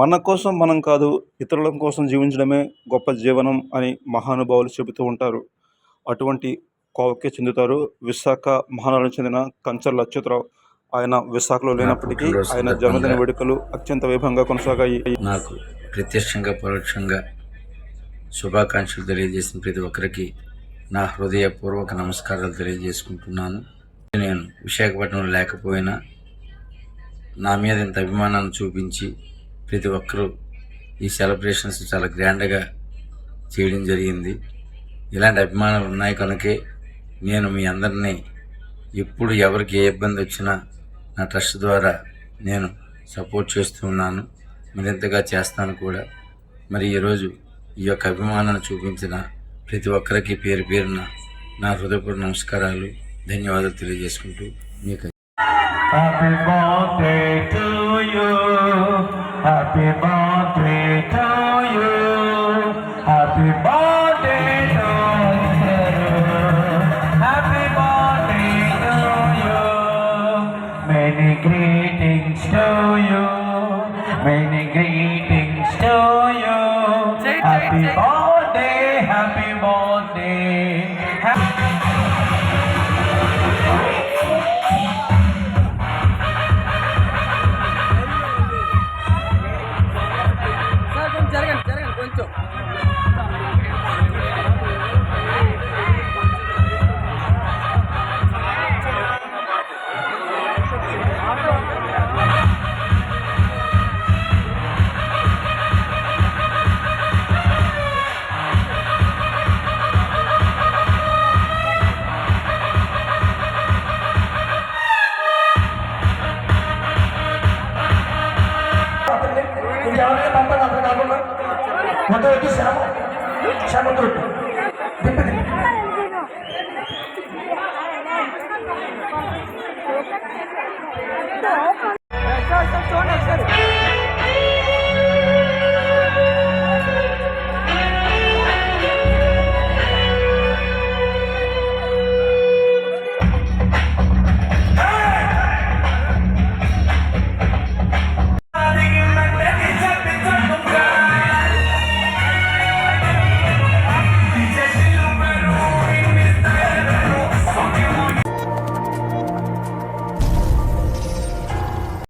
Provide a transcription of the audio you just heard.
మన కోసం మనం కాదు ఇతరుల కోసం జీవించడమే గొప్ప జీవనం అని మహానుభావులు చెబుతూ ఉంటారు. అటువంటి కోవకే చెందుతారు. విశాఖ మహానగరం చెందిన కంచర్ల అచ్యుతరావు ఆయన విశాఖలో లేనప్పటికీ ఆయన జన్మదిన వేడుకలు అత్యంత వైభవంగా కొనసాగాయి. నాకు ప్రత్యక్షంగా పరోక్షంగా శుభాకాంక్షలు తెలియజేసిన ప్రతి ఒక్కరికి నా హృదయపూర్వక నమస్కారాలు తెలియజేసుకుంటున్నాను. నేను విశాఖపట్నంలో లేకపోయినా నా మీద ఇంత అభిమానాన్ని చూపించి ప్రతి ఒక్కరూ ఈ సెలబ్రేషన్స్ చాలా గ్రాండ్గా చేయడం జరిగింది. ఇలాంటి అభిమానాలు ఉన్నాయి కనుకే నేను మీ అందరినీ ఎప్పుడు ఎవరికి ఏ ఇబ్బంది వచ్చినా నా ట్రస్ట్ ద్వారా నేను సపోర్ట్ చేస్తూ ఉన్నాను. మరింతగా చేస్తాను కూడా. మరి ఈరోజు ఈ యొక్క అభిమానాన్ని చూపించిన ప్రతి ఒక్కరికి పేరు పేరున నా హృదయపూర్వ నమస్కారాలు. ధన్యవాదాలు తెలియజేసుకుంటూ మీకు Happy birthday to you. Happy birthday to you. Happy birthday to you. Happy birthday to you. Many greetings to you. Many greetings to you. Happy birthday. Happy birthday. Happy ఎవరైనా పంపండి అక్కడ కాకుండా మొత్తం వచ్చి శ్యామ శ్యామతుడు తిప్పి తిప్పి